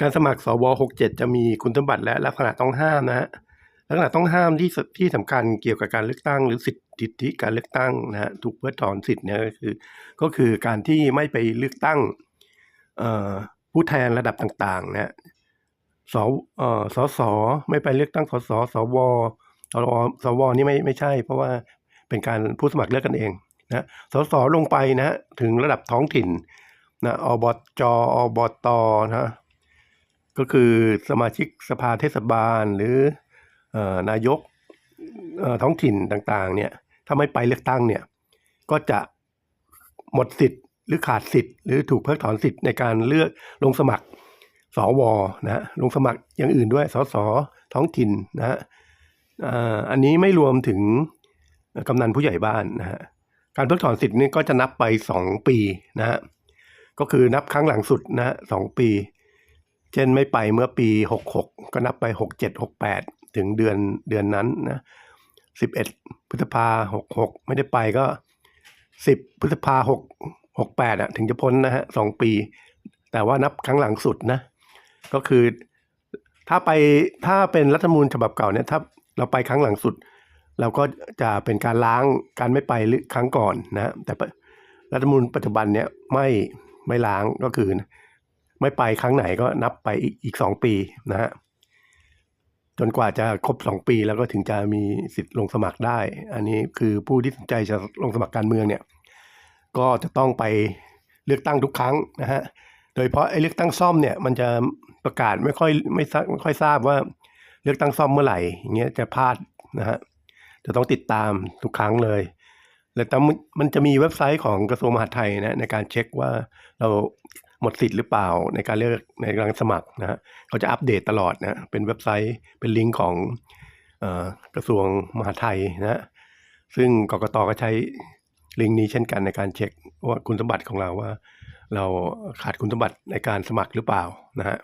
การสมัครสว67 จะมีคุณสมบัติและลักษณะต้องห้ามนะฮะลักษณะต้องห้ามที่สที่สำคัญเกี่ยวกับการเลือกตั้ง หรือสิทธิการเลือกตั้งนะฮะถูกเพิกถอนสิทธิ์เนี่ยก็คือ ก็คือการที่ไม่ไปเลือกตั้งผู้แทนระดับต่างๆนะฮะสเอ่อสสไม่ไปเลือกตั้งสสสวสวสวนี่ไม่ไม่ใช่ เพราะว่าเป็นการผู้สมัครเลือกกันเองนะสสลงไปนะถึงระดับท้องถิ่นนะอบจอบตนะ ก็คือสมาชิกสภาเทศบาลหรืออนายกท้องถิ่นต่างๆเนี่ยถ้าไม่ไปเลือกตั้งเนี่ยก็จะหมดสิทธิ์หรือขาดสิทธิ์หรือถูกเพิกถอนสิทธิ์ในการเลือกลงสมัครสวนะลงสมัครอย่างอื่นด้วยสสท้องถิ่นนะฮะอันนี้ไม่รวมถึงกำนันผู้ใหญ่บ้านนะฮะการเพิกถอนสิทธิ์นี่ก็จะนับไปสองปีนะฮะก็คือนับครั้งหลังสุดนะฮะสองปี เช่นไม่ไปเมื่อปี 66 ก็นับไป 67 68 ถึงเดือนเดือนนั้นนะ11 พฤษภา 66 ไม่ได้ไปก็ 10 พฤษภา 6 68อะถึงจะพ้นนะฮะสองปี แต่ว่านับครั้งหลังสุดนะ ก็คือถ้าไปถ้าเป็นรัฐธรรมนูญฉบับเก่าเนี่ยถ้าเราไปครั้งหลังสุด เราก็จะเป็นการล้างการไม่ไปหรือครั้งก่อนนะ แต่รัฐธรรมนูญปัจจุบันเนี่ยไม่ไม่ล้างก็คือ ไม่ไปครั้งไหนก็นับไปอีกสองปีนะฮะจนกว่าจะครบสองปีแล้วก็ถึงจะมีสิทธิ์ลงสมัครได้ อันนี้คือผู้ที่สนใจจะลงสมัครการเมืองเนี่ย ก็จะต้องไปเลือกตั้งทุกครั้งนะฮะ โดยเฉพาะไอ้เลือกตั้งซ่อมเนี่ย มันจะประกาศไม่ค่อยไม่ไม่ค่อยทราบว่าเลือกตั้งซ่อมเมื่อไหร่อย่างเงี้ยจะพลาดนะฮะ จะต้องติดตามทุกครั้งเลย แล้วแต่มันจะมีเว็บไซต์ของกระทรวงมหาดไทยนะในการเช็คว่าเรา หมดสิทธิ์หรือเปล่าในการเลือกในการสมัครนะฮะเขาจะอัปเดตตลอดนะเป็นเว็บไซต์เป็นลิงก์ของอกระทรวงมหาดไทยนะฮะซึ่งกกตก็ใช้ลิงก์นี้เช่นกันในการเช็คว่าคุณสมบัติของเราว่า เราขาดคุณสมบัติในการสมัครหรือเปล่านะฮะ